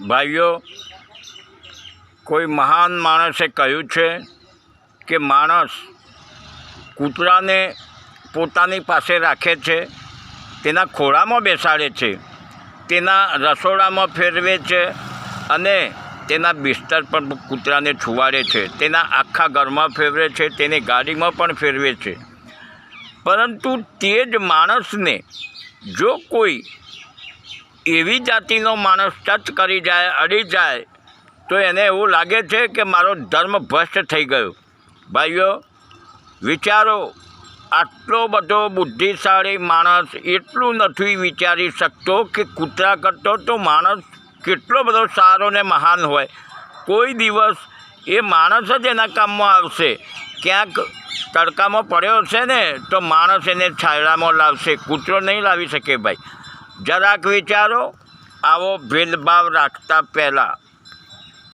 ભાઈઓ, કોઈ મહાન માણસે કહ્યું છે કે માણસ કૂતરાને પોતાની પાસે રાખે છે, તેના ખોળામાં બેસાડે છે, તેના રસોડામાં ફેરવે છે અને તેના બિસ્તર પણ કૂતરાને છુવાડે છે, તેના આખા ઘરમાં ફેરવે છે, તેની ગાડીમાં પણ ફેરવે છે. પરંતુ તે જ માણસને જો કોઈ એવી જાતિનો માણસ ટચ કરી જાય, અડી જાય, તો એને એવું લાગે છે કે મારો ધર્મ ભ્રષ્ટ થઈ ગયો. ભાઈઓ, વિચારો, આટલો બધો બુદ્ધિશાળી માણસ એટલું નથી વિચારી શકતો કે કૂતરા કરતો તો માણસ કેટલો બધો સારો ને મહાન હોય. કોઈ દિવસ એ માણસ જ એના કામમાં આવશે. ક્યાંક તડકામાં પડ્યો હશે ને, તો માણસ એને છાયડામાં લાવશે. કૂતરો નહીં લાવી શકે ભાઈ. જરાક વિચારો આવો ભેદભાવ રાખતા પહેલાં.